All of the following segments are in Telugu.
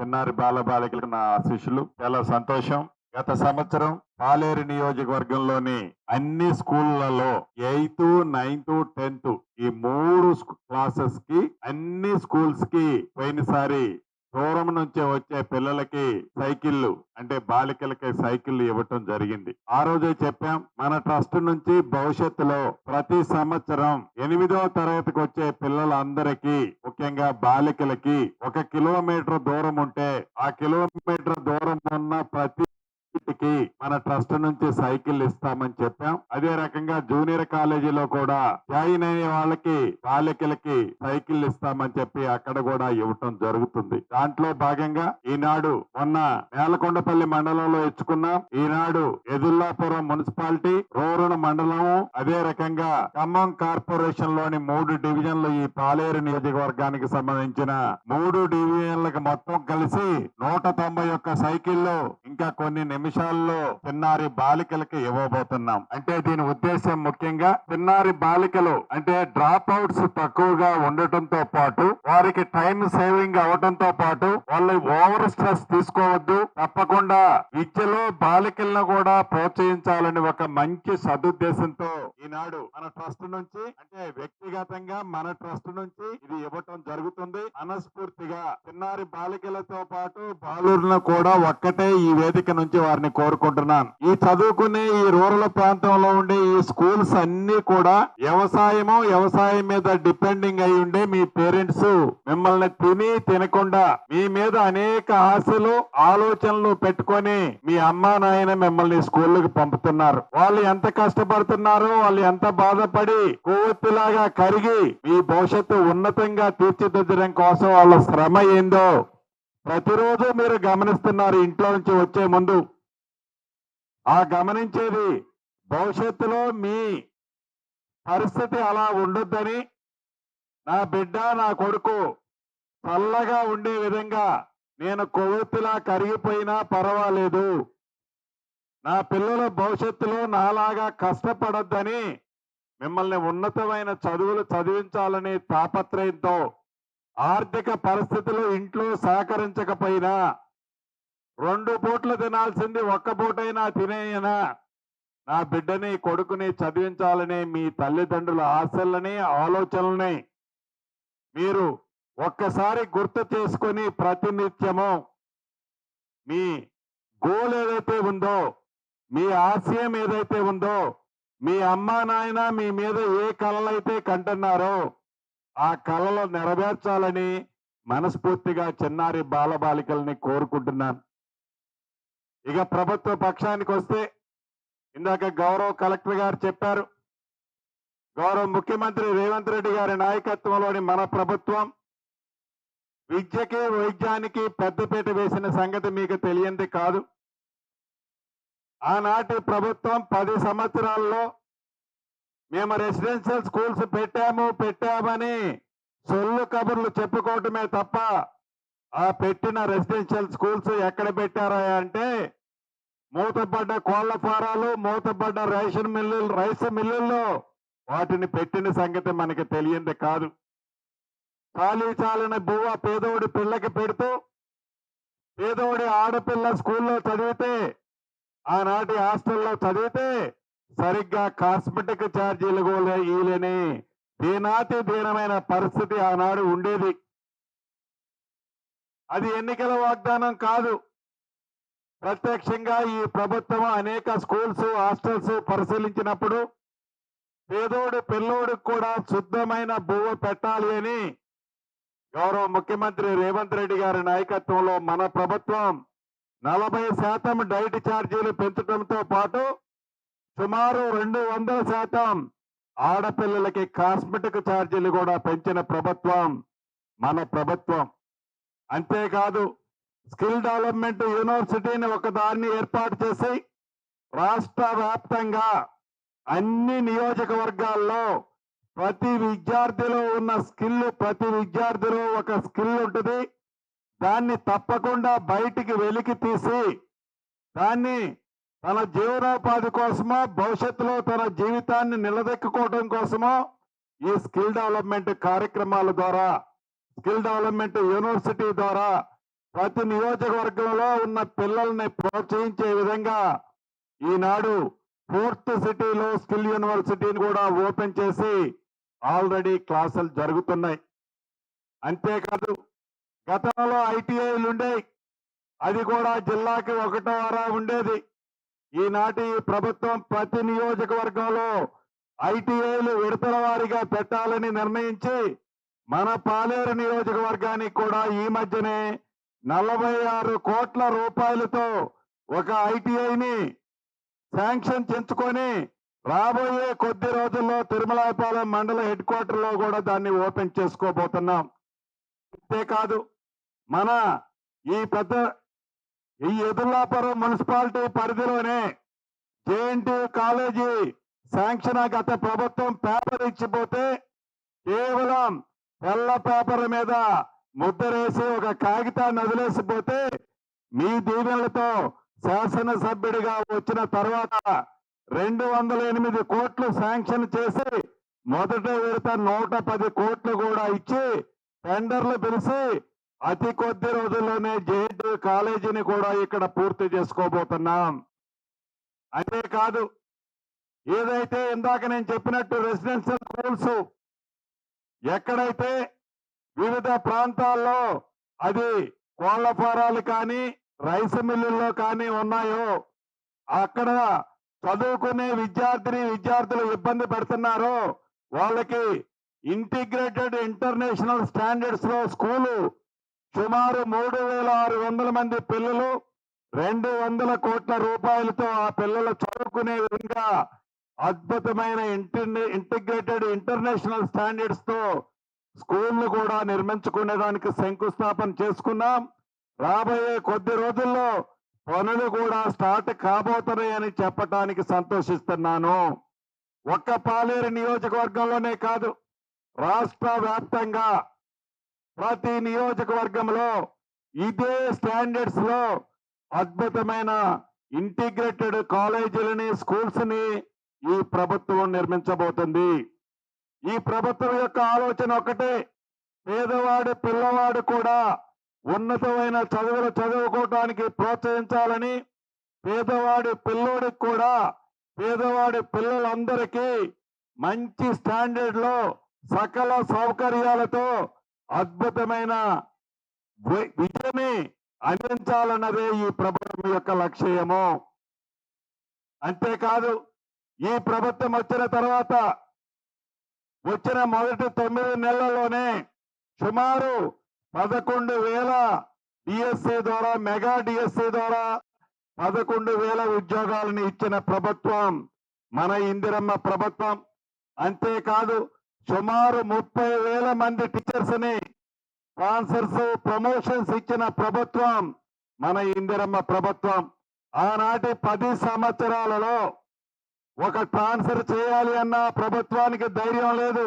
చిన్నారి బాల బాలికలకు నా శిష్యులు. చాలా సంతోషం. గత సంవత్సరం పాలేరు నియోజకవర్గంలోని అన్ని స్కూళ్ళలో ఎయిత్ నైన్త్ టెన్త్ ఈ మూడు క్లాసెస్కి అన్ని స్కూల్స్కి పోయినసారి దూరం నుంచి వచ్చే పిల్లలకి సైకిళ్ళు అంటే బాలికలకి సైకిళ్ళు ఇవ్వటం జరిగింది. ఆ రోజే చెప్పాం మన ట్రస్ట్ నుంచి భవిష్యత్తులో ప్రతి సంవత్సరం ఎనిమిదవ తరగతికి వచ్చే పిల్లలందరికీ ముఖ్యంగా బాలికలకి ఒక కిలోమీటర్ దూరం ఉంటే ఆ కిలోమీటర్ దూరం ఉన్న ప్రతి ఇంటికి మన ట్రస్ట్ నుంచి సైకిల్ ఇస్తామని చెప్పాం. అదే రకంగా జూనియర్ కాలేజీలో కూడా జాయిన్ అయ్యే వాళ్ళకి బాలికలకి సైకిల్ ఇస్తామని చెప్పి అక్కడ కూడా ఇవ్వటం జరుగుతుంది. దాంట్లో భాగంగా ఈనాడు మొన్న నేలకొండపల్లి మండలంలో ఇచ్చుకున్నాం. ఈనాడు ఎదుల్లాపురం మున్సిపాలిటీ రోరణ మండలం అదే రకంగా ఖమ్మం కార్పొరేషన్లోని మూడు డివిజన్లు ఈ పాలేరు నియోజకవర్గానికి సంబంధించిన మూడు డివిజన్లకు మొత్తం కలిసి నూట తొంభై ఒక్క సైకిళ్ళు ఇంకా కొన్ని నిమిషాల్లో చిన్నారి బాలికలకి ఇవ్వబోతున్నాం. అంటే దీని ఉద్దేశం ముఖ్యంగా చిన్నారి బాలికలు అంటే డ్రాప్ అవుట్స్ తక్కువగా ఉండటంతో పాటు వారికి టైం సేవింగ్ అవడంతో పాటు వాళ్ళు ఓవర్ స్ట్రెస్ తీసుకోవద్దు. తప్పకుండా విద్యలో బాలికలను కూడా ప్రోత్సహించాలని ఒక మంచి సదుద్దేశంతో ఈనాడు మన ట్రస్ట్ నుంచి అంటే వ్యక్తిగతంగా మన ట్రస్ట్ నుంచి ఇది ఇవ్వటం జరుగుతుంది. మనస్ఫూర్తిగా చిన్నారి బాలికలతో పాటు బాలు కూడా ఒక్కటే ఈ వేదిక నుంచి వారిని కోరుకుంటున్నాను. ఈ చదువుకునే ఈ రూరల్ ప్రాంతంలో ఉండే ఈ స్కూల్స్ అన్ని కూడా వ్యవసాయము వ్యవసాయం మీద డిపెండింగ్ అయి ఉండే మీ పేరెంట్స్ మిమ్మల్ని తిని తినకుండా మీ మీద అనేక ఆశలు ఆలోచనలు పెట్టుకొని మీ అమ్మా నాయన మిమ్మల్ని స్కూళ్ళకి పంపుతున్నారు. వాళ్ళు ఎంత కష్టపడుతున్నారో వాళ్ళు ఎంత బాధపడి కొవ్వొత్తిలాగా కరిగి మీ భవిష్యత్తు ఉన్నతంగా తీర్చిదిద్దడం కోసం వాళ్ళ శ్రమ ఏందో ప్రతిరోజు మీరు గమనిస్తున్నారు. ఇంట్లో నుంచి వచ్చే ముందు ఆ గమనించేది భవిష్యత్తులో మీ పరిస్థితి అలా ఉండొద్దని. నా బిడ్డ నా కొడుకు చల్లగా ఉండే విధంగా నేను కొవ్వొత్తిలా కరిగిపోయినా పర్వాలేదు. నా పిల్లల భవిష్యత్తులో నాలాగా కష్టపడొద్దని మిమ్మల్ని ఉన్నతమైన చదువులు చదివించాలనే తాపత్రయంతో ఆర్థిక పరిస్థితులు ఇంట్లో సహకరించకపోయినా రెండు పూట్లు తినాల్సింది ఒక్క పూటైనా తినేయనా నా బిడ్డని కొడుకుని చదివించాలనే మీ తల్లిదండ్రుల ఆశలని ఆలోచనల్ని మీరు ఒక్కసారి గుర్తు చేసుకొని ప్రతినిత్యము మీ గోల్ ఏదైతే ఉందో మీ ఆశయం ఏదైతే ఉందో మీ అమ్మ నాయన మీ మీద ఏ కళలైతే కంటున్నారో ఆ కళలు నెరవేర్చాలని మనస్ఫూర్తిగా చిన్నారి బాలబాలికల్ని కోరుకుంటున్నాను. ఇక ప్రభుత్వ పక్షానికి వస్తే ఇందాక గౌరవ కలెక్టర్ గారు చెప్పారు. గౌరవ ముఖ్యమంత్రి రేవంత్ రెడ్డి గారి నాయకత్వంలోని మన ప్రభుత్వం విద్యకి వైద్యానికి పెద్దపీట వేసిన సంగతి మీకు తెలియంది కాదు. ఆనాటి ప్రభుత్వం పది సంవత్సరాల్లో మేము రెసిడెన్షియల్ స్కూల్స్ పెట్టాము పెట్టామని సొల్లు కబుర్లు చెప్పుకోవటమే తప్ప ఆ పెట్టిన రెసిడెన్షియల్ స్కూల్స్ ఎక్కడ పెట్టారా అంటే మూతపడ్డ కోళ్ళ ఫారాలు మూతపడ్డ రేషన్ మిల్లు రైస్ మిల్లుల్లో. వాటిని పెట్టిన సంగతి మనకి తెలియంది కాదు. చాలీ చాలిన బువ్వ పేదోడి పిల్లకి పెడుతూ పేదోడి ఆడపిల్ల స్కూల్లో చదివితే ఆనాటి హాస్టల్లో చదివితే సరిగ్గా కాస్మెటిక్ ఛార్జీలు కూడా ఈలేని దీనాతి దీనమైన పరిస్థితి ఆనాడు ఉండేది. అది ఎన్నికల వాగ్దానం కాదు. ప్రత్యక్షంగా ఈ ప్రభుత్వం అనేక స్కూల్స్ హాస్టల్స్ పరిశీలించినప్పుడు పేదోడు పిల్లోడికి కూడా శుద్ధమైన బువ్వ పెట్టాలి అని గౌరవ ముఖ్యమంత్రి రేవంత్ రెడ్డి గారి నాయకత్వంలో మన ప్రభుత్వం నలభై శాతం డైట్ ఛార్జీలు పెంచడంతో పాటు సుమారు రెండు వందల శాతం ఆడపిల్లలకి కాస్మెటిక్ ఛార్జీలు కూడా పెంచిన ప్రభుత్వం మన ప్రభుత్వం. అంతేకాదు స్కిల్ డెవలప్మెంట్ యూనివర్సిటీని ఒకదాన్ని ఏర్పాటు చేసి రాష్ట్ర వ్యాప్తంగా అన్ని నియోజకవర్గాల్లో ప్రతి విద్యార్థిలో ఉన్న స్కిల్ ప్రతి విద్యార్థిలో ఒక స్కిల్ ఉంటుంది. దాన్ని తప్పకుండా బయటికి వెలికి తీసి దాన్ని తన జీవనోపాధి కోసమో భవిష్యత్తులో తన జీవితాన్ని నిలదెక్కుకోవడం కోసమో ఈ స్కిల్ డెవలప్మెంట్ కార్యక్రమాల ద్వారా స్కిల్ డెవలప్మెంట్ యూనివర్సిటీ ద్వారా ప్రతి నియోజకవర్గంలో ఉన్న పిల్లల్ని ప్రోత్సహించే విధంగా ఈనాడు ఫోర్త్ సిటీలో స్కిల్ యూనివర్సిటీని కూడా ఓపెన్ చేసి ఆల్రెడీ క్లాసులు జరుగుతున్నాయి. అంతేకాదు గతంలో ఐటీఐలు ఉండేవి. అది కూడా జిల్లాకి ఒకటో అరా ఉండేది. ఈనాటి ప్రభుత్వం ప్రతి నియోజకవర్గంలో ఐటీఐలు విడతల వారిగా పెట్టాలని నిర్ణయించి మన పాలేరు నియోజకవర్గానికి కూడా ఈ మధ్యనే నలభై ఆరు కోట్ల రూపాయలతో ఒక ఐటీఐని శాంక్షన్ చెంచుకొని రాబోయే కొద్ది రోజుల్లో తిరుమలాపాలెం మండల హెడ్ క్వార్టర్లో కూడా దాన్ని ఓపెన్ చేసుకోబోతున్నాం. అంతేకాదు మన ఈ పెద్ద ఈ ఎదుర్లాపురం మున్సిపాలిటీ పరిధిలోనే జేఎన్టీ కాలేజీ శాంక్షన్ గత ప్రభుత్వం పేపర్ ఇచ్చిపోతే కేవలం తెల్ల పేపర్ మీద ముద్దరేసి ఒక కాగితాన్ని వదిలేసిపోతే మీ దీవెనలతో శాసనసభ్యుడిగా వచ్చిన తర్వాత రెండు వందల ఎనిమిది కోట్లు శాంక్షన్ చేసి మొదట విడత నూట పది కోట్లు కూడా ఇచ్చి టెండర్లు పిలిచి అతి కొద్ది రోజుల్లోనే జేడ్ కాలేజీని కూడా ఇక్కడ పూర్తి చేసుకోబోతున్నాం. అంతేకాదు ఏదైతే ఇందాక నేను చెప్పినట్టు రెసిడెన్షియల్ స్కూల్స్ ఎక్కడైతే వివిధ ప్రాంతాల్లో అది కోళ్ళ ఫారాలు కానీ రైస్ మిల్లుల్లో కానీ ఉన్నాయో అక్కడ చదువుకునే విద్యార్థిని విద్యార్థులు ఇబ్బంది పెడుతున్నారో వాళ్ళకి ఇంటిగ్రేటెడ్ ఇంటర్నేషనల్ స్టాండర్డ్స్లో స్కూలు సుమారు మూడు వేల ఆరు వందల మంది పిల్లలు రెండు వందల కోట్ల రూపాయలతో ఆ పిల్లలు చదువుకునే విధంగా అద్భుతమైన ఇంటిగ్రేటెడ్ ఇంటర్నేషనల్ స్టాండర్డ్స్తో స్కూల్ను కూడా నిర్మించుకునేదానికి శంకుస్థాపన చేసుకున్నాం. రాబోయే కొద్ది రోజుల్లో పనులు కూడా స్టార్ట్ కాబోతున్నాయని చెప్పటానికి సంతోషిస్తున్నాను. ఒక్క పాలేరు నియోజకవర్గంలోనే కాదు రాష్ట్ర వ్యాప్తంగా ప్రతి నియోజకవర్గంలో ఇదే స్టాండర్డ్స్లో అద్భుతమైన ఇంటిగ్రేటెడ్ కాలేజీలని స్కూల్స్ని ఈ ప్రభుత్వం నిర్మించబోతుంది. ఈ ప్రభుత్వం యొక్క ఆలోచన ఒకటే. పేదవాడు పిల్లవాడు కూడా ఉన్నతమైన చదువులు చదువుకోవటానికి ప్రోత్సహించాలని పేదవాడి పిల్లోడికి కూడా పేదవాడి పిల్లలందరికీ మంచి స్టాండర్డ్లో సకల సౌకర్యాలతో అద్భుతమైన వి- విద్యని అందించాలన్నదే ఈ ప్రభుత్వం యొక్క లక్ష్యము. అంతేకాదు ఈ ప్రభుత్వం వచ్చిన తర్వాత వచ్చిన మొదటి తొమ్మిది నెలల్లోనే సుమారు పదకొండు వేల డిఎస్సి ద్వారా మెగా డిఎస్సి ద్వారా పదకొండు వేల ఉద్యోగాలను ఇచ్చిన ప్రభుత్వం మన ఇందిరమ్మ ప్రభుత్వం. అంతేకాదు సుమారు ముప్పై వేల మంది టీచర్స్ని స్పాన్సర్స్ ప్రమోషన్స్ ఇచ్చిన ప్రభుత్వం మన ఇందిరమ్మ ప్రభుత్వం. ఆనాటి పది సంవత్సరాలలో ఒక ట్రాన్స్ఫర్ చేయాలి అన్న ప్రభుత్వానికి ధైర్యం లేదు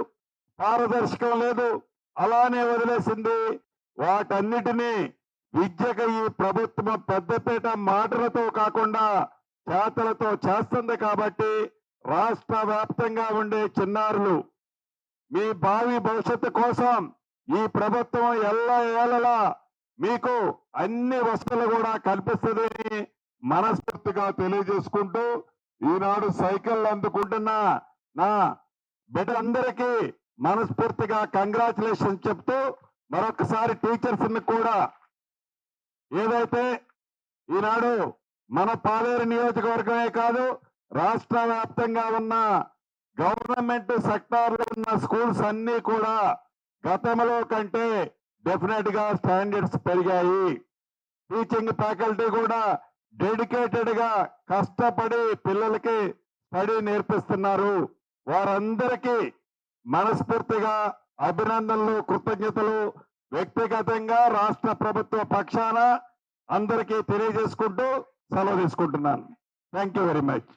పారదర్శకం లేదు. అలానే వదిలేసింది. వాటన్నిటినీ విద్యకు ఈ ప్రభుత్వం పెద్దపీట మాటలతో కాకుండా చేతలతో చేస్తుంది కాబట్టి రాష్ట్ర వ్యాప్తంగా ఉండే చిన్నారులు మీ భావి భవిష్యత్తు కోసం ఈ ప్రభుత్వం ఎల్ల ఏళ్ళలా మీకు అన్ని వసతులు కూడా కల్పిస్తుందని మనస్ఫూర్తిగా తెలియజేసుకుంటూ ఈనాడు సైకిల్ అందుకుంటున్న నా బిడ్డలందరికీ మనస్ఫూర్తిగా కంగ్రాచులేషన్ చెప్తూ మరొకసారి టీచర్స్ కూడా ఏదైతే ఈనాడు మన పాలేరు నియోజకవర్గమే కాదు రాష్ట్ర వ్యాప్తంగా ఉన్న గవర్నమెంట్ సెక్టార్లో ఉన్న స్కూల్స్ అన్ని కూడా గతంలో కంటే డెఫినెట్గా స్టాండర్డ్స్ పెరిగాయి. టీచింగ్ ఫ్యాకల్టీ కూడా డెడికేటెడ్గా కష్టపడి పిల్లలకి స్టడీ నేర్పిస్తున్నారు. వారందరికీ మనస్ఫూర్తిగా అభినందనలు కృతజ్ఞతలు. వ్యక్తిగతంగా రాష్ట్ర ప్రభుత్వ పక్షాన అందరికీ తెలియజేసుకుంటూ సెలవు తీసుకుంటున్నాను. Thank you very much.